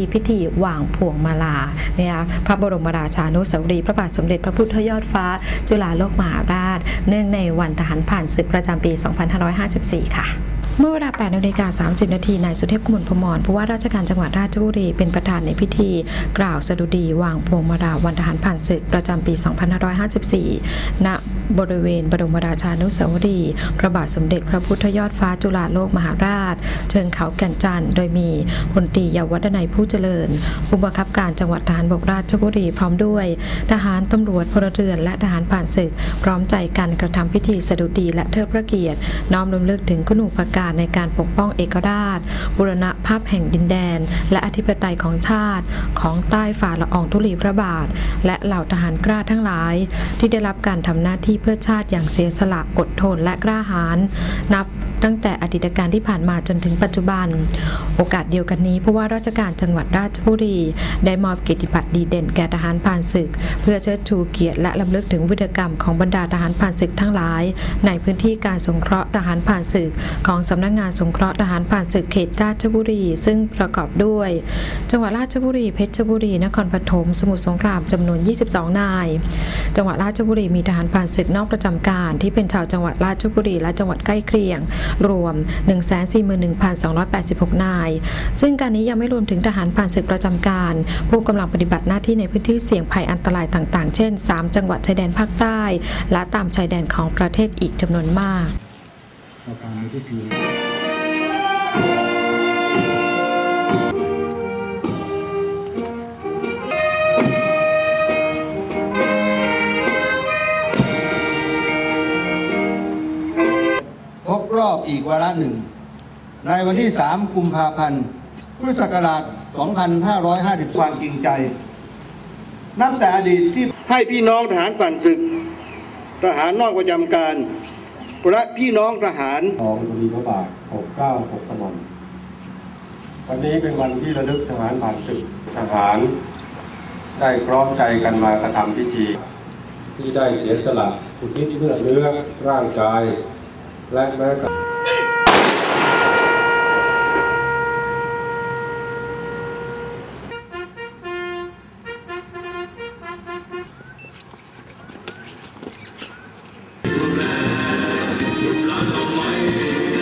มีพิธีวางพวงมาลาเนี่ยพระบรมราชานุสาวรีย์พระบาทสมเด็จพระพุทธยอดฟ้า จุฬาโลกมหาราช เนื่องในวันทหารผ่านศึกประจำปี 2554 ค่ะเมื่อเวลา8นาฬิกา30 นาที นายสุเทพกมลพมรผู้ว่าราชการจังหวัดราชบุรี เป็นประธานในพิธี กล่าวสดุดีวางพวงมาลาวันทหารผ่านศึกประจำปี 2554 ณ บริเวณบรมราชานุสาวรีย์พระบาทสมเด็จพระพุทธยอดฟ้าจุฬาโลกมหาราช เชิงเขาแก่นจันทร์โดยมีพลตรีเยาวัฒนัยผู้เจริญผู้บังคับการจังหวัดทหารบกราชบุรีพร้อมด้วย ทหารตำรวจพลเรือนและทหารผ่านศึก พร้อมใจกันกระทำพิธีสดุดีและเทิดพระเกียรติ น้อมรำลึกถึงคุณูปการในการปกป้องเอกราช บุรณภาพแห่งดินแดน และอธิปไตยของชาติ ของใต้ฝ่าละอองธุลีพระบาท และเหล่าทหารกล้าทั้งหลาย ที่ได้รับการทำหน้าที่เพื่อชาติอย่างเสียสละอดทนและกล้าหาญนับ ตั้งแต่อดีตการที่ผ่านมาจนถึงปัจจุบัน โอกาสเดียวกันนี้ผู้ว่าราชการจังหวัดราชบุรี ได้มอบเกียรติบัตรดีเด่นแก่ทหารผ่านศึก เพื่อเชิดชูเกียรติและลำลึกถึงวิรกรรมของบรรดาทหารผ่านศึกทั้งหลาย ในพื้นที่การสงเคราะห์ทหารผ่านศึก ของสำนักงานสงเคราะห์ทหารผ่านศึกเขตราชบุรี ซึ่งประกอบด้วย จังหวัดราชบุรีเพชรบุรีนครปฐมสมุทรสงครามจำนวน 22 นาย จังหวัดราชบุรีมีทหารผ่านศึกนอกประจำการ ที่เป็นชาวจังหวัดราชบุรีและจังหวัดใกล้เคียงรวม 141,286 นาย ซึ่งการนี้ยังไม่รวมถึงทหารผ่านศึกประจำการ ผู้กำลังปฏิบัติหน้าที่ในพื้นที่เสี่ยงภัยอันตรายต่าง ๆ เช่น 3 จังหวัดชายแดนภาคใต้ และตามชายแดนของประเทศอีกจำนวนมากปร อีกวาระหนึ่ง ในวันที่ 3 กุมภาพันธ์พุทธศักราช 2550 ความจริงใจ นับแต่อดีตที่ให้พี่น้องทหารปั่นศึก ทหารนอกประจำการและพี่น้องทหารของตุลีพระบาท69 6ตะวันวันนี้เป็นวันที่ระลึกทหารผ่านศึกทหาร ได้พร้อมใจกันมากระทำพิธี ที่ได้เสียสละอุทิศเลือดเนื้อร่างกาย และแม้กระทั่ง Hey!